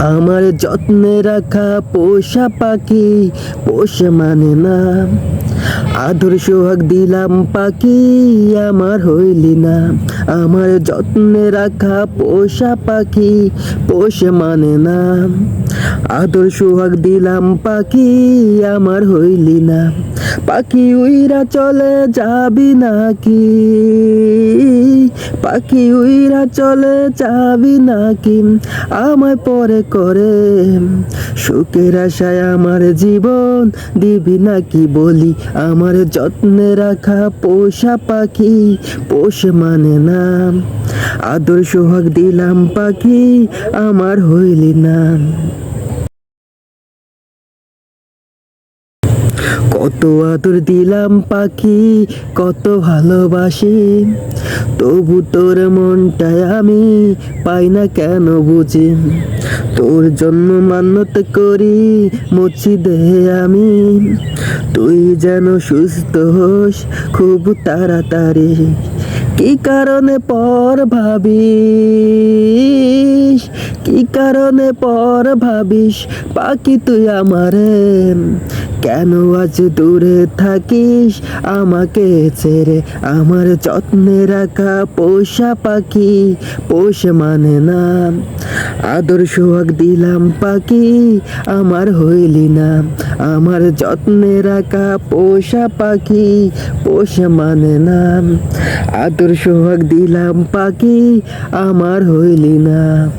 আমার যত্নে রাখা পোষা পাখি, পোষ মানে না। আদর সোহাগ দিলাম পাখি, আমার হইলি না। আমার যত্নে রাখা পোষা পাখি, পোষ মানে না। আদর সোহাগ দিলাম পাখি, আমার হইলি না। পাখি উইরা চলে যাবি নাকি? পাখি উইরা চলে যাবি নাকি? আমায় পরে করে সুখের আশায় আমার জীবন দিবি নাকি বলি? আমার যত্নে রাখা পোষা পাখি, পোষ মানে না। আদর সোহাগ দিলাম পাখি, আমার হইলি না। কত আদর দিলাম পাখি, কত ভালোবাসি। তবু তোর মনটায় আমি পাই না কেন বুঝি? তোর জন্য মান্যত করি, মুছি দে আমি। তুই যেন সুস্থ হোস খুব তাড়াতাড়ি। কি কারণে পর ভাবিস? কি কারণে পর ভাবিস? পাখি তুই আমারে। কেন আজ দূরে থাকিস? আমাকে ছেড়ে আমার যত্নে রাখা পোষা পাখি। পোষ মানে না। আদর সোহাগ দিলাম পাখি, আমার হইলি না। আমার যত্নে রাখা পোষা পাখি, পোষ মানে না। আদর সোহাগ দিলাম পাখি, আমার হইলি না।